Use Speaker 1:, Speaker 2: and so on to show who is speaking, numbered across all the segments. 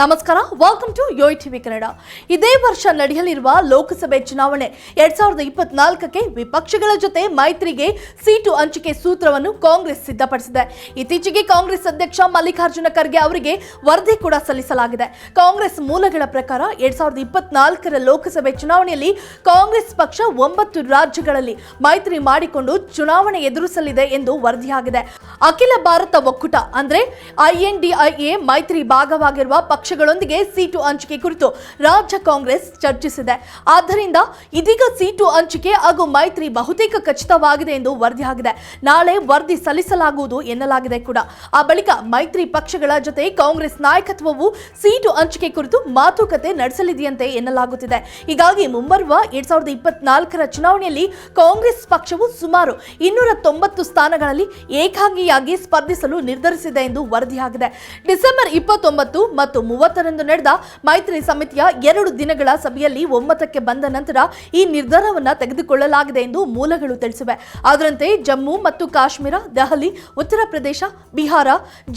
Speaker 1: ನಮಸ್ಕಾರ. Welcome to Yoyo TV Kannada ಇದೇ ವರ್ಷ ನಡೆಯಲಿರುವ ಲೋಕಸಭೆ ಚುನಾವಣೆ ಎರಡ್ ಸಾವಿರದ ಇಪ್ಪತ್ನಾಲ್ಕಕ್ಕೆ ವಿಪಕ್ಷಗಳ ಜೊತೆ ಮೈತ್ರಿಗೆ ಸೀಟು ಹಂಚಿಕೆ ಸೂತ್ರವನ್ನು ಕಾಂಗ್ರೆಸ್ ಸಿದ್ಧಪಡಿಸಿದೆ. ಇತ್ತೀಚೆಗೆ ಕಾಂಗ್ರೆಸ್ ಅಧ್ಯಕ್ಷ ಮಲ್ಲಿಕಾರ್ಜುನ ಖರ್ಗೆ ಅವರಿಗೆ ವರದಿ ಕೂಡ ಸಲ್ಲಿಸಲಾಗಿದೆ. ಕಾಂಗ್ರೆಸ್ ಮೂಲಗಳ ಪ್ರಕಾರ ಎರಡ್ ಸಾವಿರದ ಇಪ್ಪತ್ನಾಲ್ಕರ ಲೋಕಸಭೆ ಚುನಾವಣೆಯಲ್ಲಿ ಕಾಂಗ್ರೆಸ್ ಪಕ್ಷ ಒಂಬತ್ತು ರಾಜ್ಯಗಳಲ್ಲಿ ಮೈತ್ರಿ ಮಾಡಿಕೊಂಡು ಚುನಾವಣೆ ಎದುರಿಸಲಿದೆ ಎಂದು ವರದಿಯಾಗಿದೆ. ಅಖಿಲ ಭಾರತ ಒಕ್ಕೂಟ ಅಂದ್ರೆ ಐಎನ್ಡಿಐಎ ಮೈತ್ರಿ ಭಾಗವಾಗಿರುವ ಪಕ್ಷಗಳೊಂದಿಗೆ ಸೀಟು ಹಂಚಿಕೆ ಕುರಿತು ರಾಜ್ಯ ಕಾಂಗ್ರೆಸ್ ಚರ್ಚಿಸಿದೆ. ಆದ್ದರಿಂದ ಇದೀಗ ಸೀಟು ಹಂಚಿಕೆ ಹಾಗೂ ಮೈತ್ರಿ ಬಹುತೇಕ ಖಚಿತವಾಗಿದೆ ಎಂದು ವರದಿಯಾಗಿದೆ ನಾಳೆ ವರದಿ ಸಲ್ಲಿಸಲಾಗುವುದು ಎನ್ನಲಾಗಿದೆ ಕೂಡ. ಆ ಬಳಿಕ ಮೈತ್ರಿ ಪಕ್ಷಗಳ ಜೊತೆ ಕಾಂಗ್ರೆಸ್ ನಾಯಕತ್ವವು ಸೀಟು ಹಂಚಿಕೆ ಕುರಿತು ಮಾತುಕತೆ ನಡೆಸಲಿದೆಯಂತೆ ಎನ್ನಲಾಗುತ್ತಿದೆ. ಹೀಗಾಗಿ ಮುಂಬರುವ ಎರಡ್ ಸಾವಿರದ ಇಪ್ಪತ್ನಾಲ್ಕರ ಚುನಾವಣೆಯಲ್ಲಿ ಕಾಂಗ್ರೆಸ್ ಪಕ್ಷವು ಸುಮಾರು ಇನ್ನೂರ ತೊಂಬತ್ತು ಸ್ಥಾನಗಳಲ್ಲಿ ಏಕಾಂಗಿಯಾಗಿ ಸ್ಪರ್ಧಿಸಲು ನಿರ್ಧರಿಸಿದೆ ಎಂದು ವರದಿಯಾಗಿದೆ ಡಿಸೆಂಬರ್ ಇಪ್ಪತ್ತೊಂಬತ್ತು ಮತ್ತು ಮೂವತ್ತರಂದು ನಡೆದ ಮೈತ್ರಿ ಸಮಿತಿಯ ಎರಡು ದಿನಗಳ ಸಭೆಯಲ್ಲಿ ಒಮ್ಮತಕ್ಕೆ ಬಂದ ನಂತರ ಈ ನಿರ್ಧಾರವನ್ನು ತೆಗೆದುಕೊಳ್ಳಲಾಗಿದೆ ಎಂದು ಮೂಲಗಳು ತಿಳಿಸಿವೆ. ಅದರಂತೆ ಜಮ್ಮು ಮತ್ತು ಕಾಶ್ಮೀರ, ದೆಹಲಿ, ಉತ್ತರ ಪ್ರದೇಶ, ಬಿಹಾರ,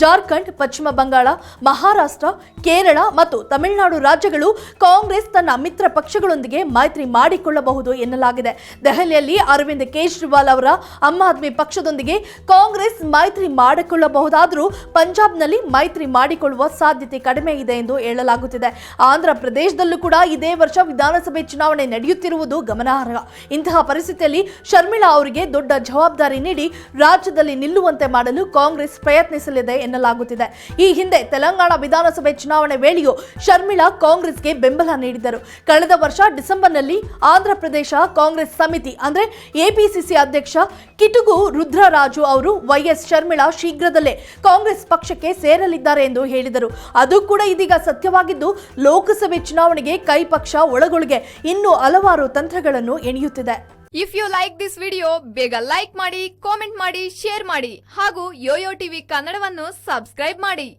Speaker 1: ಜಾರ್ಖಂಡ್, ಪಶ್ಚಿಮ ಬಂಗಾಳ, ಮಹಾರಾಷ್ಟ್ರ, ಕೇರಳ ಮತ್ತು ತಮಿಳುನಾಡು ರಾಜ್ಯಗಳು ಕಾಂಗ್ರೆಸ್ ತನ್ನ ಮಿತ್ರ ಪಕ್ಷಗಳೊಂದಿಗೆ ಮೈತ್ರಿ ಮಾಡಿಕೊಳ್ಳಬಹುದು ಎನ್ನಲಾಗಿದೆ. ದೆಹಲಿಯಲ್ಲಿ ಅರವಿಂದ್ ಕೇಜ್ರಿವಾಲ್ ಅವರ ಆಮ್ ಆದ್ಮಿ ಪಕ್ಷದೊಂದಿಗೆ ಕಾಂಗ್ರೆಸ್ ಮೈತ್ರಿ ಮಾಡಿಕೊಳ್ಳಬಹುದಾದರೂ ಪಂಜಾಬ್ನಲ್ಲಿ ಮೈತ್ರಿ ಮಾಡಿಕೊಳ್ಳುವ ಸಾಧ್ಯತೆ ಕಡಿಮೆ ಎಂದು ಹೇಳಲಾಗುತ್ತಿದೆ. ಆಂಧ್ರ ಪ್ರದೇಶದಲ್ಲೂ ಕೂಡ ಇದೇ ವರ್ಷ ವಿಧಾನಸಭೆ ಚುನಾವಣೆ ನಡೆಯುತ್ತಿರುವುದು ಗಮನಾರ್ಹ. ಇಂತಹ ಪರಿಸ್ಥಿತಿಯಲ್ಲಿ ಶರ್ಮಿಳಾ ಅವರಿಗೆ ದೊಡ್ಡ ಜವಾಬ್ದಾರಿ ನೀಡಿ ರಾಜ್ಯದಲ್ಲಿ ನಿಲ್ಲುವಂತೆ ಮಾಡಲು ಕಾಂಗ್ರೆಸ್ ಪ್ರಯತ್ನಿಸಲಿದೆ ಎನ್ನಲಾಗುತ್ತಿದೆ. ಈ ಹಿಂದೆ ತೆಲಂಗಾಣ ವಿಧಾನಸಭೆ ಚುನಾವಣೆ ವೇಳೆಯೂ ಶರ್ಮಿಳಾ ಕಾಂಗ್ರೆಸ್ಗೆ ಬೆಂಬಲ ನೀಡಿದರು. ಕಳೆದ ವರ್ಷ ಡಿಸೆಂಬರ್ನಲ್ಲಿ ಆಂಧ್ರ ಪ್ರದೇಶ ಕಾಂಗ್ರೆಸ್ ಸಮಿತಿ, ಅಂದ್ರೆ ಎಪಿಸಿಸಿ ಅಧ್ಯಕ್ಷ ಕಿಟುಗು ರುದ್ರರಾಜು ಅವರು ವೈಎಸ್ ಶರ್ಮಿಳಾ ಶೀಘ್ರದಲ್ಲೇ ಕಾಂಗ್ರೆಸ್ ಪಕ್ಷಕ್ಕೆ ಸೇರಲಿದ್ದಾರೆ ಎಂದು ಹೇಳಿದರು. ಅದು ಕೂಡ ಇದೀಗ ಸತ್ಯವಾಗಿದ್ದು ಲೋಕಸಭೆ ಚುನಾವಣೆಗೆ ಕೈ ಪಕ್ಷ ಒಳಗೊಳಗೆ. ಇನ್ನೂ ಹಲವಾರು ತಂತ್ರಗಳನ್ನು ಎಣೆಯುತ್ತಿದೆ.
Speaker 2: If you like this video ಬೇಗ ಲೈಕ್ ಮಾಡಿ ಕಾಮೆಂಟ್ ಮಾಡಿ ಶೇರ್ ಮಾಡಿ ಹಾಗೂ ಯೋಯೋ ಟಿವಿ ಕನ್ನಡವನ್ನು ಸಬ್ಸ್ಕ್ರೈಬ್ ಮಾಡಿ.